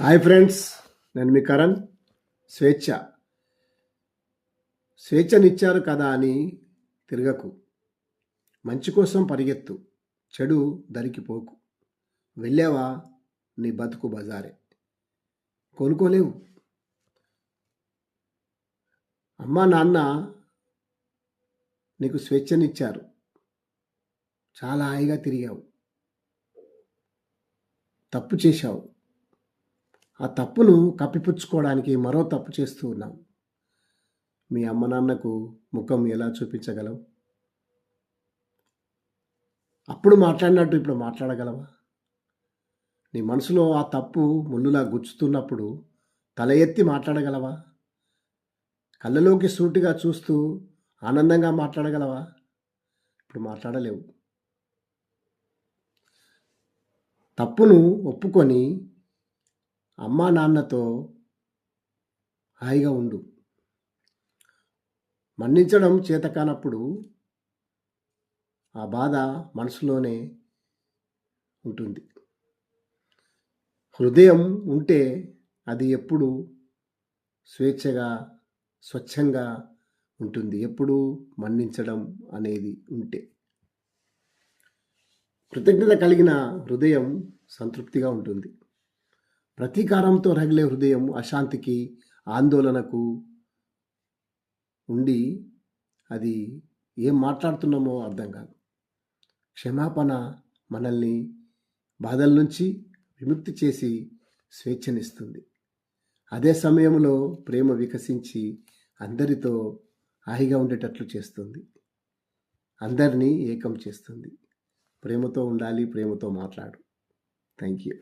Hi friends నేను మీ కరణ్. స్వేచ్ఛ. స్వేచ్ఛనిచ్చారు కదా అని తిరగకు. మంచి కోసం పరిగెత్తు. చెడు దరికి పోకు. వెళ్ళావా? నీ బతుకు బజారే. కొనుక్కోలేవు అమ్మా నాన్న నీకు స్వేచ్ఛనిచ్చారు. చాలా హాయిగా తిరిగావు. తప్పు చేశావు. ఆ తప్పును కప్పిపుచ్చుకోవడానికి మరో తప్పు చేస్తూ ఉన్నాం. మీ అమ్మ నాన్నకు ముఖం ఎలా చూపించగలవు అప్పుడు మాట్లాడినట్టు ఇప్పుడు మాట్లాడగలవా? నీ మనసులో ఆ తప్పు ముళ్ళులా గుచ్చుతున్నప్పుడు తల ఎత్తి మాట్లాడగలవా? కళ్ళలోకి సూటిగా చూస్తూ ఆనందంగా మాట్లాడగలవా? ఇప్పుడు మాట్లాడలేవు. తప్పును ఒప్పుకొని అమ్మా నాన్నతో హాయిగా ఉండు. మన్నించడం చేత కానప్పుడు ఆ బాధ మనసులోనే ఉంటుంది. హృదయం ఉంటే అది ఎప్పుడు స్వేచ్ఛగా స్వచ్ఛంగా ఉంటుంది. ఎప్పుడు మన్నించడం అనేది ఉంటే. కృతజ్ఞత కలిగిన హృదయం సంతృప్తిగా ఉంటుంది. ప్రతీకారంతో రగిలే హృదయం అశాంతికి ఆందోళనకు ఉండి అది ఏం మాట్లాడుతున్నామో అర్థం కాదు. క్షమాపణ మనల్ని బాధల నుంచి విముక్తి చేసి స్వేచ్ఛనిస్తుంది. అదే సమయంలో ప్రేమ వికసించి అందరితో హాయిగా ఉండేటట్లు చేస్తుంది. అందరినీ ఏకం చేస్తుంది. ప్రేమతో ఉండాలి ప్రేమతో మాట్లాడు. Thank you